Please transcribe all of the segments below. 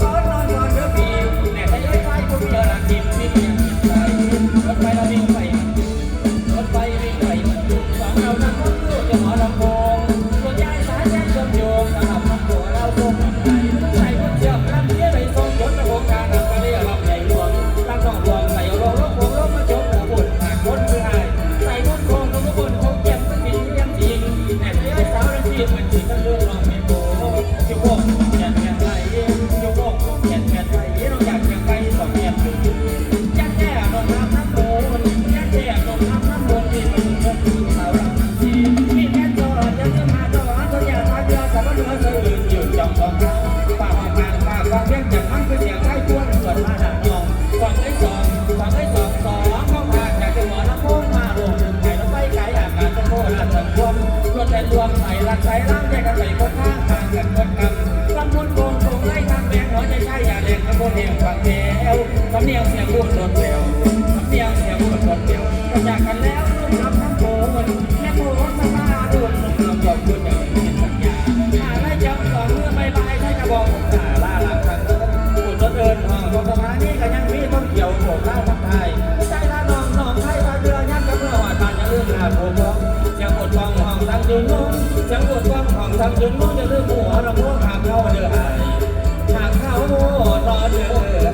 Lord. ฟังแยวสำเนียงเสียงพูดโดเดี่ยวสำเนียงเสียงพูดโดเดี่ยวงอยากกันแล้วต้องรับทั้งโกนและโกนสบาดวนลมลมบอกคุณอย่างเป็นสัญญามาไม่ย้ำสอนเมื่อใบใบใช้กระบอกผมตาล่าหลังทางเดินพูดเดินห้องของสถานีก็ยังมีต้งเกี่ยวโผล่ล่าทักทายใจละนองนองใทยบ้านเรือยันกับเรือหวานบานยังเรื่องราโผล่ยังอดฟังห้องทางยืนงงยังอดฟังห้องทางยืนงงจะเรื่องหัวเราหัวขามเข้าเดือด 我咋知？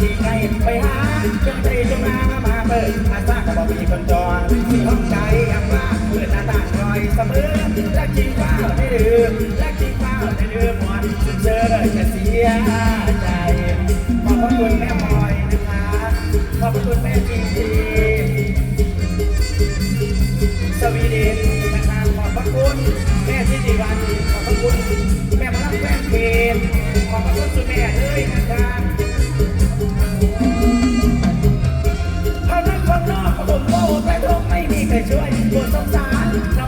ที่ไปหาจังใจจะมามาเปิดอาสาก็บบ่มีคนจอดที่ห้องใจอยากมาเปิดหน้าตาคอยเสมอและกินข้าได้ดื่มและกินข้าได้ดื่มหมดเจอจะเสียใจขอบคุณแม่พอยนะคะขอบคุณแม่จีจีสวีเดนนะคะขอบคุณ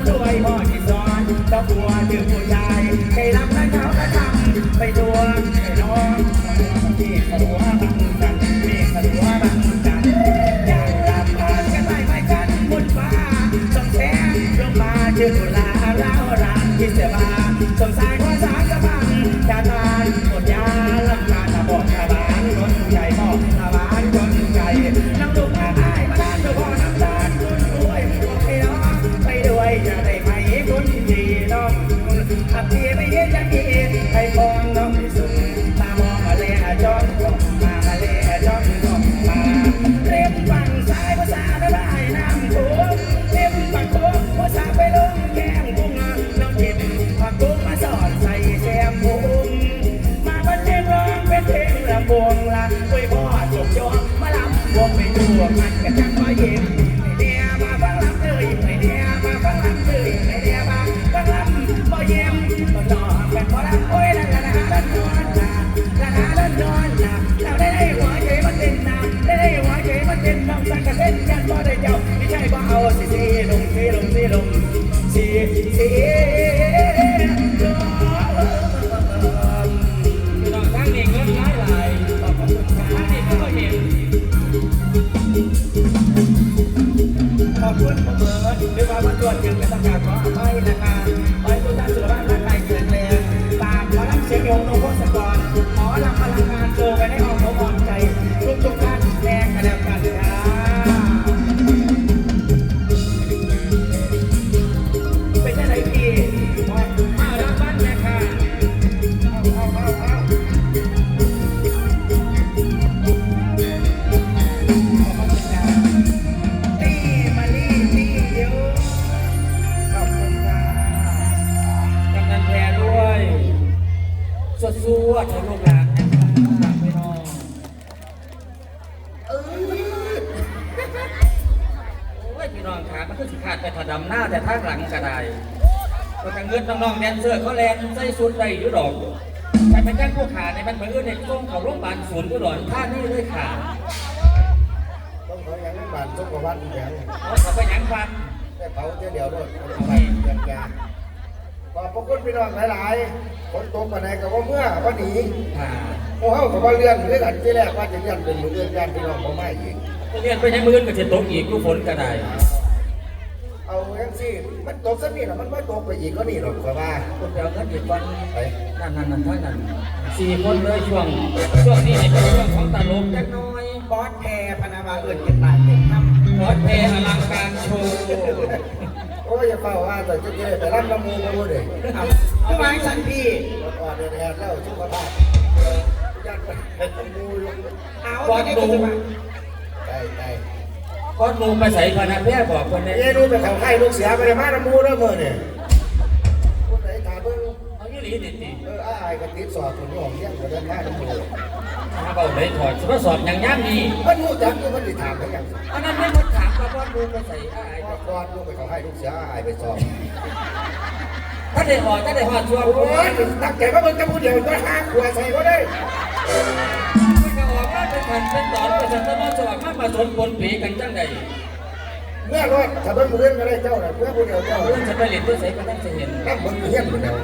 ด้วยพ่อที่สอนต้องตัวเดืดผู้ใหญ่ใครรับและเขาและทำไปตัวให้นองที่สะวกบังกันที่สะวกบังกันอยางรับบ้านกันไปไปกันบนฟ้าสองแสงลงมาเจอตุลาแล้วรักที่เสียบาสงสารวามสารกระบังจะตา I'll be ยิ้ยมาจอดเปพร ดของลูกหรอนยขามันก็สิขาดแต่ถอดดำหน้าแต่ท่าหลังก็ได้ก็ทางเงินน้องๆแดนเซอร์เขาแลนใส่สุดใดอยู่ดอกแต่เป็นแก้รผู้ขาในมันเหมือนเด็กส่งโรงพยาบาลศูนย์ก็หลอนท่านี่เลยขาต้องเขายังบานต้องกวัดอีกอย่างเขาไปยังฟันแต่เขาเดียเดียวด้วยเขาไปยังยา ขอบพระคุณพี่น้องหลายๆฝนตกมาไหนกับว่าเมื่อวันนี้ขาโอ้เฮากับว่าเลื่อนเรื่องอันที่แรกว่าจะเลื่อนเป็นมือเลื่อนยานพี่น้องบ่ไม่อีกเรียนไปใช้มือก็จะตกอีกกูฝนก็ได้เอาอย่างสิมันตกสักนิดน่ะมันไม่ตกไปอีกก็นี่หรอกกว่าคนเดียวเงินอีกวันไปนั่นนั่นนั่นท่านนั่นสี่คนเลยช่วงช่วงนี้เป็นช่วงของตลกจักหน้อยบอสแพรพนามาเอิญเป็นตายเป็นทำรถเพลอลังการโชว์โอ้ยอย่าเฝ้าว่าแต่จะเจอแต่รับน้ำมูกมาพูดเลยเอาคือวางสันพี่รถอ่อนเดินแอนแล้วสุขภาพยัดไปน้ำมูกเอาก้อนจะดูได้มาได้ได้ก้อนดูไปใส่พนักแพทย์บอกคนนี้เอ้ดูไปเขาไข่ลูกเสียไปเลยมาน้ำมูกแล้วเมื่อเนี่ยคนไหนถามเพิ่งเอายี่หลีนิดนิดเอออ้ายก็ติดสอบคนนี้ของเยี่ยมกว่าเดินมาน้ำมูกถ้าเบาเลยถอดทดสอบอย่างย่ำนี่มันรู้จักอยู่มันติดถามไปยังอันนั้นไม่ มาถามว่าก้อนดูไปใส่อ้ายว่าก่อนลูกไปเขาให้ลูกเสียอ้ายไปสอบถ้าได้หอดถ้าได้หอดชัวร์โอ้ยตั้งใจว่ามันจะพูดเดียวจะห้าขวดใส่ก็ได้มันก็ออกมาเป็นขันเป็นตอนเป็นสันตมสวัสดิ์มามาสนปนปีกันจังใดเมื่อรถถ้าเบิ่งเพื่อนก็ได้เจ้าน่ะเพื่อผู้เดียวเจ้าเรื่องจะไปเรียนตัวใส่ก็ต้องจะเห็นนั่งเบิ่งเฮี้ยนผู้เดียว